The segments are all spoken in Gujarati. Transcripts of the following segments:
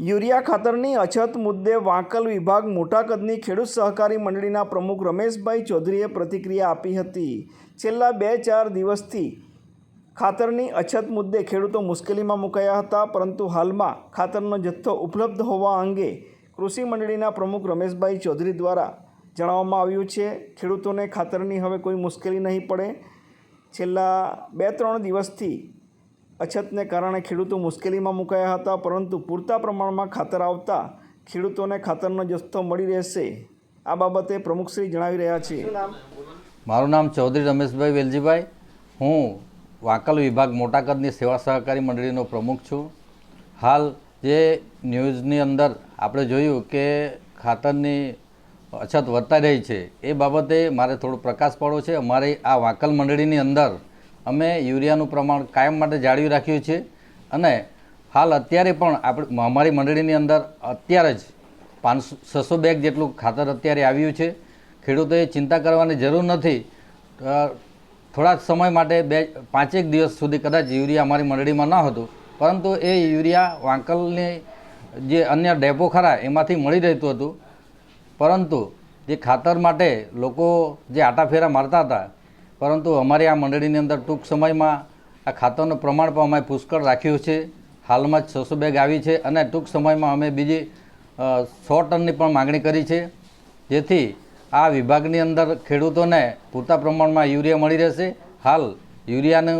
યુરિયા ખાતરની અછત મુદ્દે વાંકલ વિભાગ મોટા કદની ખેડૂત સહકારી મંડળીના પ્રમુખ રમેશભાઈ ચૌધરીએ પ્રતિક્રિયા આપી હતી. છેલ્લા બે ચાર દિવસથી ખાતરની અછત મુદ્દે ખેડૂતો મુશ્કેલીમાં મુકાયા હતા, પરંતુ હાલમાં ખાતરનો જથ્થો ઉપલબ્ધ હોવા અંગે કૃષિ મંડળીના પ્રમુખ રમેશભાઈ ચૌધરી દ્વારા જણાવવામાં આવ્યું છે, ખેડૂતોને ખાતરની હવે કોઈ મુશ્કેલી નહીં પડે. છેલ્લા બે ત્રણ દિવસથી અછતને કારણે ખેડૂતો મુશ્કેલીમાં મુકાયા હતા પરંતુ પૂરતા પ્રમાણમાં ખાતર આવતા ખેડૂતોને ખાતરનો જથ્થો મળી રહેશે. આ બાબતે પ્રમુખશ્રી જણાવી રહ્યા છે. મારું નામ ચૌધરી રમેશભાઈ વેલજીભાઈ. હું વાંકલ વિભાગ મોટા કદની સેવા સહકારી મંડળીનો પ્રમુખ છું. હાલ જે ન્યૂઝની અંદર આપણે જોયું કે ખાતરની અછત વધતા રહી છે એ બાબતે મારે થોડો પ્રકાશ પાડવો છે. અમારી આ વાંકલ મંડળીની અંદર અમે યુરિયાનું પ્રમાણ કાયમ માટે જાળવી રાખ્યું છે. અને હાલ અત્યારે પણ આપણે અમારી મંડળીની અંદર અત્યારે જ પાંચસો, છસો બેગ જેટલું ખાતર અત્યારે આવ્યું છે. ખેડૂતોએ ચિંતા કરવાની જરૂર નથી. થોડાક સમય માટે બે, પાંચેક દિવસ સુધી કદાચ યુરિયા અમારી મંડળીમાં ન હતું. પરંતુ એ યુરિયા વાંકલની જે અન્ય ડેપો ખરા એમાંથી મળી રહેતું હતું. પરંતુ જે ખાતર માટે લોકો જે આટાફેરા મારતા હતા પરંતુ અમારી આ મંડળીની અંદર ટૂંક સમયમાં આ ખાતરનું પ્રમાણ પણ અમે પુષ્કળ રાખ્યું છે. હાલમાં જ છસો બેગ આવી છે અને ટૂંક સમયમાં અમે બીજી સો ટનની પણ માગણી કરી છે. જેથી આ વિભાગની અંદર ખેડૂતોને પૂરતા પ્રમાણમાં યુરિયા મળી રહેશે. હાલ યુરિયાનું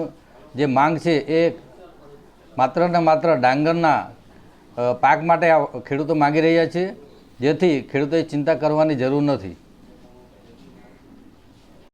જે માંગ છે એ માત્ર ને માત્ર ડાંગરના પાક માટે ખેડૂતો માગી રહ્યા છે. જેથી ખેડૂતોએ ચિંતા કરવાની જરૂર નથી.